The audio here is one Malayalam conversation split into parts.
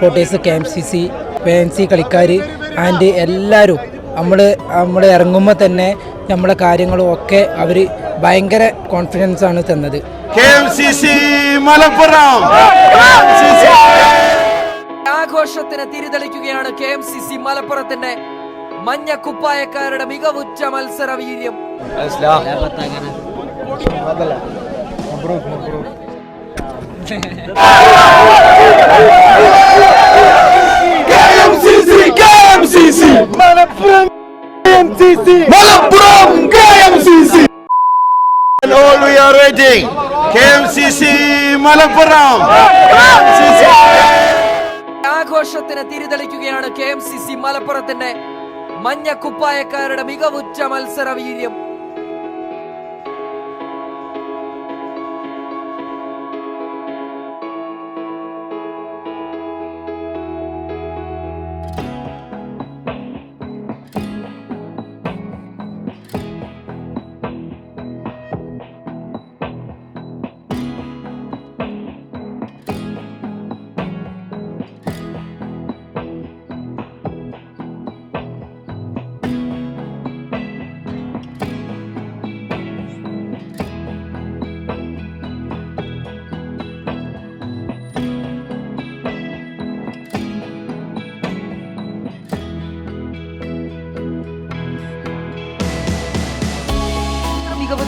Supporters K M C C fancy കളിക്കാർ ആൻഡ് എല്ലാവരും നമ്മൾ നമ്മൾ ഇറങ്ങുമ്പോൾ തന്നെ നമ്മളെ കാര്യങ്ങളും ഒക്കെ അവർ ഭയങ്കര കോൺഫിഡൻസ് ആണ് തന്നത്. K M C C Malappuram. KMCC. ആഘോഷത്തിന് തിരിതെളിക്കുകയാണ് കെ എം സി സി മലപ്പുറത്തിന്റെ മഞ്ഞ കുപ്പായക്കാരുടെ മികവുറ്റ മത്സര വീര്യം. KMCC, KMCC. Malappuram KMCC. And all we are waiting. KMCC Malappuram KMCC. ആഘോഷത്തിന് തിരിതെളിക്കുകയാണ് കെ എം സി സി മലപ്പുറത്തിന്റെ മഞ്ഞ കുപ്പായക്കാരുടെ മികവുറ്റ മത്സര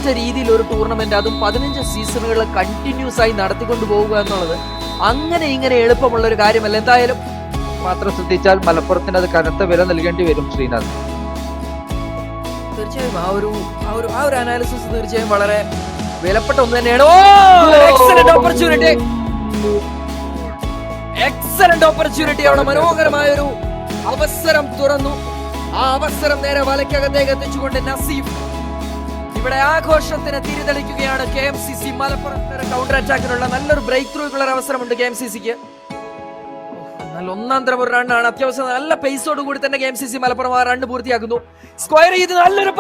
മികവുറ്റ രീതിയിൽ ഒരു ടൂർണമെന്റ് അതും പതിനഞ്ച് സീസണുകൾ കണ്ടിന്യൂസ് ആയി നടത്തിക്കൊണ്ടു പോവുക എന്നുള്ളത് അങ്ങനെ ഇങ്ങനെ എളുപ്പമുള്ള ഒരു കാര്യമല്ല. എന്തായാലും മാത്രം ശ്രദ്ധിച്ചാൽ മലപ്പുറത്തിന് അത് കനത്ത വില നൽകേണ്ടി വരും ശ്രീനാഥ്. തീർച്ചയായും ആ ഒരു ആ ഒരു ആ ഒരു അനാലിസിസ് തീർച്ചയായും വളരെ വിലപ്പെട്ട ഒന്ന് തന്നെയാണ്. എക്സലന്റ് ഓപ്പർച്യൂണിറ്റി എക്സലന്റ് ഓപ്പർച്യൂണിറ്റി അവിടെ മനോഹരമായ ഒരു അവസരം തുറന്നു. ആ അവസരം നേരെ വലയ്ക്കകത്തേക്ക് എത്തിച്ചുകൊണ്ട് നസീഫ് ഇവിടെ ആഘോഷത്തിന് തിരിതെളിക്കുകയാണ് K M C C. Malappuram counter അറ്റാക്കിനുള്ള നല്ലൊരു ബ്രേക്ക് ത്രൂക്കുള്ള അവസരമുണ്ട് കെ എം സി സിക്ക്. നല്ല ഒന്നാം തരം ഒരു റണ്ണാണ് അത്യാവശ്യം നല്ല പേസോട് കൂടി തന്നെ K M C C Malappuram ആ റണ്ണ് പൂർത്തിയാക്കുന്നു. സ്ക്വയർ ചെയ്ത് നല്ലൊരു!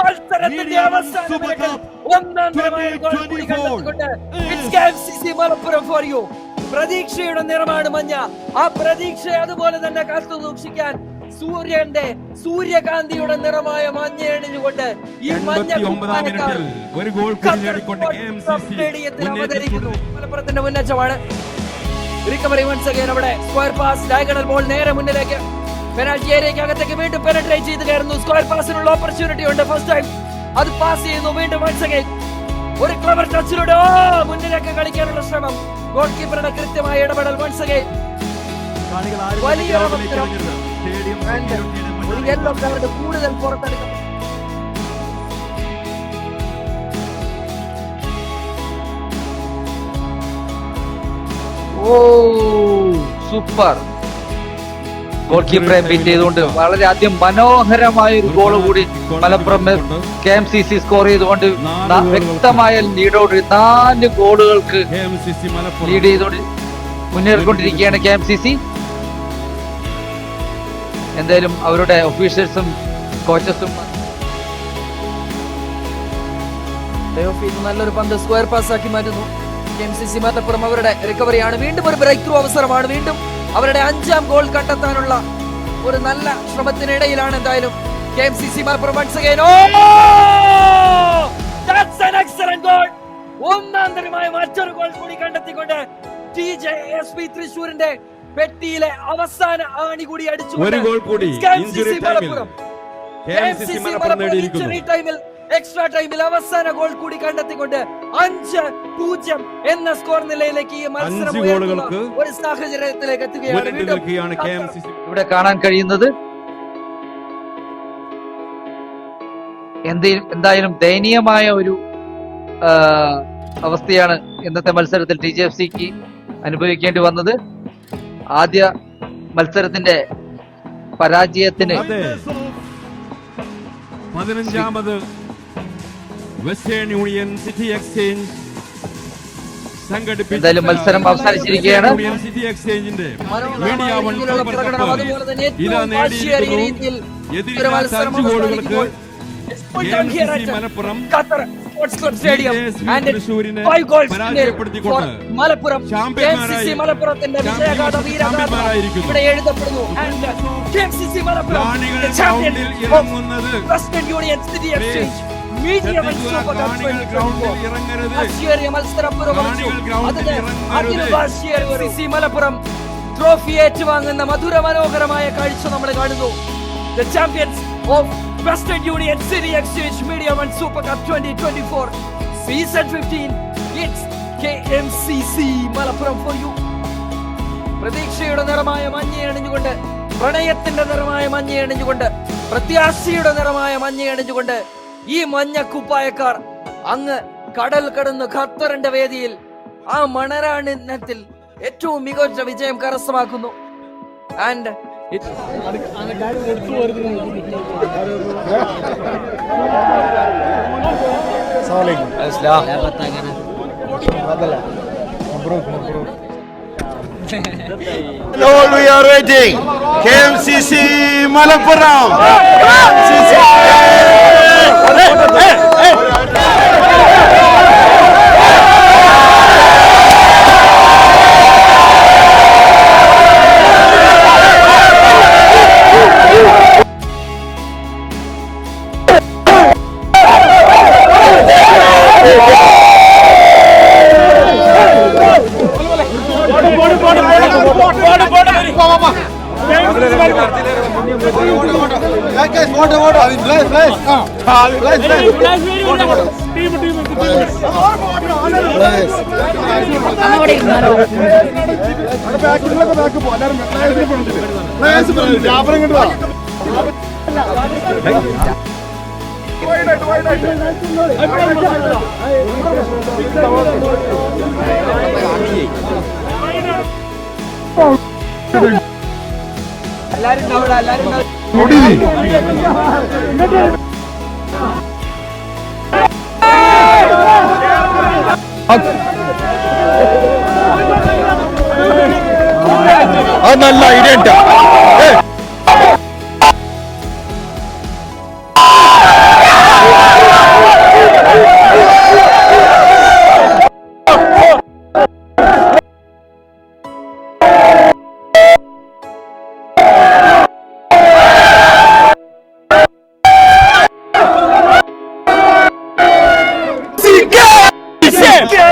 മത്സരത്തിന്റെ അവസാന മിനിറ്റിൽ ഒന്നാം തരമായ മലപ്പുറം ഫോർ യു പ്രതീക്ഷയുടെ നിറമാണ് മഞ്ഞ. ആ പ്രതീക്ഷ അതുപോലെ തന്നെ കാത്തു സൂക്ഷിക്കാൻ സൂര്യന്റെ സൂര്യകാന്തിയുടെ നിറമായ മഞ്ഞ എണിഞ്ഞുകൊണ്ട് ഈ മഞ്ഞ ഒരു ഗോൾ അവതരിക്കുന്നു. മലപ്പുറത്തിന്റെ മുന്നേറ്റമാണ്. റിക്കവറി വൺസ് അഗൈൻ അവിടെ. സ്ക്വയർ പാസ് ഡയഗണൽ ബോൾ നേരെ മുന്നിലേക്ക്. പെനാൽറ്റി ഏരിയയ്ക്ക് അകത്തേക്ക് വീണ്ടും പെനട്രേറ്റ് ചെയ്ത് കയറുന്നു. സ്ക്വയർ പാസിനുള്ള ഓപ്പർച്യൂണിറ്റി ഉണ്ട്. ഫസ്റ്റ് ടൈം അത് പാസ് ചെയ്യുന്നു. വീണ്ടും വൺസ് അഗൈൻ ഒരു ക്ലവർ ടച്ചിലൂടെ ഓ മുന്നിലേക്ക് കളിക്കാനുള്ള ശ്രമം. ഗോൾ കീപ്പറുടെ കൃത്യമായ ഇടപെടൽ വൺസ് അഗൈൻ വലിയ അവസരം. ഒരു യെല്ലോ കാർഡ് കൂടുതൽ പുറത്തെടുക്കും. ഓ സൂപ്പർ. ഗോൾ കീപ്പറെ ബീറ്റ് ചെയ്തുകൊണ്ട് വളരെ അധികം മനോഹരമായ ഒരു ഗോൾ കൂടി Malappuram K M C C score ചെയ്തുകൊണ്ട് വ്യക്തമായ ലീഡോട് നാല് ഗോളുകൾക്ക് ലീഡ് ചെയ്തുകൊണ്ട് മുന്നേറിക്കൊണ്ടിരിക്കുകയാണ് കെ എം സി സി എന്തായാലും അവരുടെ ഒഫീഷ്യൽസും കോച്ചസും നല്ലൊരു പന്ത് സ്ക്വയർ പാസ് ആക്കി മാറ്റുന്നു. എം സി സി മലപ്പുറം അവരുടെ റിക്കവറിയാണ് വീണ്ടും ഒരു ബ്രേക്ക് ത്രൂ അവസരമാണ്. വീണ്ടും അവരുടെ അഞ്ചാം ഗോൾ കണ്ടെത്താനുള്ള ഒരു നല്ല ശ്രമത്തിനിടയിലാണ് എന്തായാലും K M C C. Oh! That's an excellent goal ഒന്നാം മറ്റൊരു ഗോൾ കൂടി കണ്ടെത്തിക്കൊണ്ട് ടി ജെ എസ് പി തൃശൂരിന്റെ പെട്ടിയിലെ അവസാന ആണി കൂടി അടിച്ചു ഒരു ഗോൾ കൂടി ഇഞ്ചുറി മലപ്പുറം. നേടിയിരിക്കുന്നു. ടൈമിൽ എക്സ്ട്രാ ടൈമിൽ അവസാന ഗോൾ കൂടി കണ്ടെത്തിക്കൊണ്ട് അഞ്ച് പൂജ്യം എന്ന സ്കോർ നിലയിലേക്ക് ഈ മത്സരം ഒരു സാഹചര്യത്തിലേക്ക് എത്തുകയാണ്. ഇവിടെ കാണാൻ കഴിയുന്നത് എന്ത് എന്തായാലും ദയനീയമായ ഒരു അവസ്ഥയാണ് ഇന്നത്തെ മത്സരത്തിൽ ടി ജെ എഫ് സിക്ക് അനുഭവിക്കേണ്ടി വന്നത്. ആദ്യ മത്സരത്തിന്റെ പരാജയത്തിന് പതിനഞ്ചാമത് വെസ്റ്റേൺ യൂണിയൻ സിറ്റി എക്സ്ചേഞ്ച് എന്തായാലും മത്സരം അവസാനിച്ചിരിക്കുകയാണ്. Malappuram sports club stadium Malappuram. മലപ്പുറത്തിന്റെ വിജയഗാഥ ചാമ്പ്യന്മാരായിരിക്കുന്നു. വീരഗാഥ ഇവിടെ എഴുതപ്പെടുന്നു. ആൻഡ് KMCC മലപ്പുറം കാണികൾ the champion ഗ്രൗണ്ടിൽ of ഇറങ്ങുന്നത്. Western Union City Exchange. Media ശ്രദ്ധിക്കുക, കാണികൾ ഗ്രൗണ്ടിൽ ഇറങ്ങരുത്. വാശിയേറിയ മത്സരം പുരോഗമിച്ചു. കാണികൾ ഗ്രൗണ്ടിൽ അതിന് ഇറങ്ങരുത്. അതിന് വാശിയേറിയ ഒരു സി മലപ്പുറം ട്രോഫി ഏറ്റുവാങ്ങുന്ന മധുര മനോഹരമായ കാഴ്ച നമ്മൾ കാണുന്നു. The champions of Western Union City Exchange Media One Super Cup twenty twenty four season fifteen it's K M C C Malappuram for you പ്രതീക്ഷയുടെ നിറമായ മഞ്ഞയണിഞ്ഞുകൊണ്ട് പ്രണയത്തിന്റെ നിറമായ മഞ്ഞയണിഞ്ഞുകൊണ്ട് പ്രത്യാശയുടെ നിറമായ മഞ്ഞയണിഞ്ഞുകൊണ്ട് ഈ മഞ്ഞ കുപ്പായക്കാർ അങ്ങ് കടൽ കടന്ന് ഖത്തറിന്റെ വേദിയിൽ ആ മണരാണിനത്തിൽ ഏറ്റവും മികച്ച വിജയം കരസ്ഥമാക്കുന്നു. And All we are waiting. KMCC Malappuram. KMCC. Hey, hey, hey. എല്ലാരും ഉണ്ടാവില്ല അത് നല്ല ഐഡിയ ഉണ്ടാ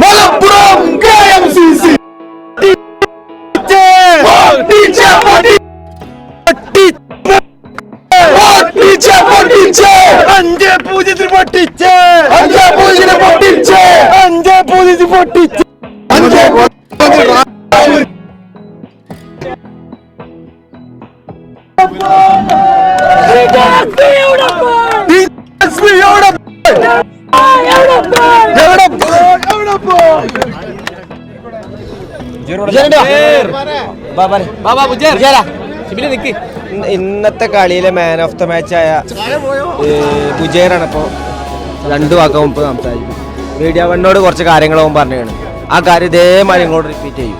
Malappuram K M C C അഞ്ച് പൂജ്യത്തിൽ പൊട്ടിച്ച് അഞ്ച് ഇന്നത്തെ കളിയിലെ മാൻ ഓഫ് ദ മാച്ച് ആയ ബുജേറാണ് ഇപ്പോൾ രണ്ടു വാക്ക് മുമ്പ് സംസാരിക്കും. മീഡിയ വണ്ണോട് കുറച്ച് കാര്യങ്ങളും പറഞ്ഞാണ് ആ കാര്യം ഇതേമാതിരി ഇങ്ങോട്ട് റിപ്പീറ്റ് ചെയ്യും.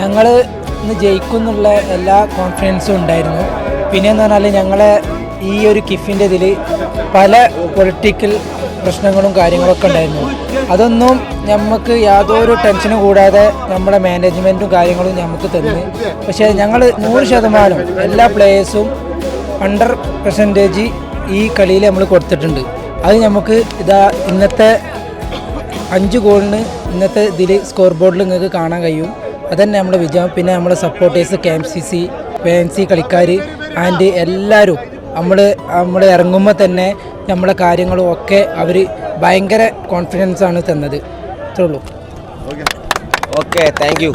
ഞങ്ങൾ ഇന്ന് ജയിക്കും എന്നുള്ള എല്ലാ കോൺഫിഡൻസും ഉണ്ടായിരുന്നു. പിന്നെ എന്ന് പറഞ്ഞാൽ ഞങ്ങളെ ഈ ഒരു കിഫിന്റെ ഇതിൽ പല പൊളിറ്റിക്കൽ പ്രശ്നങ്ങളും കാര്യങ്ങളൊക്കെ ഉണ്ടായിരുന്നു. അതൊന്നും നമുക്ക് യാതൊരു ടെൻഷനും കൂടാതെ നമ്മുടെ മാനേജ്മെന്റും കാര്യങ്ങളും നമുക്ക് തന്നു. പക്ഷേ ഞങ്ങൾ നൂറ് ശതമാനം എല്ലാ പ്ലേയേഴ്സും അണ്ടർ പെർസെന്റേജ് ഈ കളിയിൽ നമ്മൾ കൊടുത്തിട്ടുണ്ട്. അത് നമുക്ക് ഇതാ ഇന്നത്തെ അഞ്ച് ഗോളിന് ഇന്നത്തെ ഇതിൽ സ്കോർ ബോർഡിൽ നിങ്ങൾക്ക് കാണാൻ കഴിയും. അതന്നെ നമ്മുടെ വിജയം. പിന്നെ നമ്മുടെ supporters K M C C fancy കളിക്കാർ ആൻഡ് എല്ലാവരും നമ്മൾ നമ്മൾ ഇറങ്ങുമ്പോൾ തന്നെ നമ്മളെ കാര്യങ്ങളും ഒക്കെ അവർ ഭയങ്കര കോൺഫിഡൻസ് ആണ് തന്നത്. ഇത്രേ ഉള്ളൂ. Okay thank you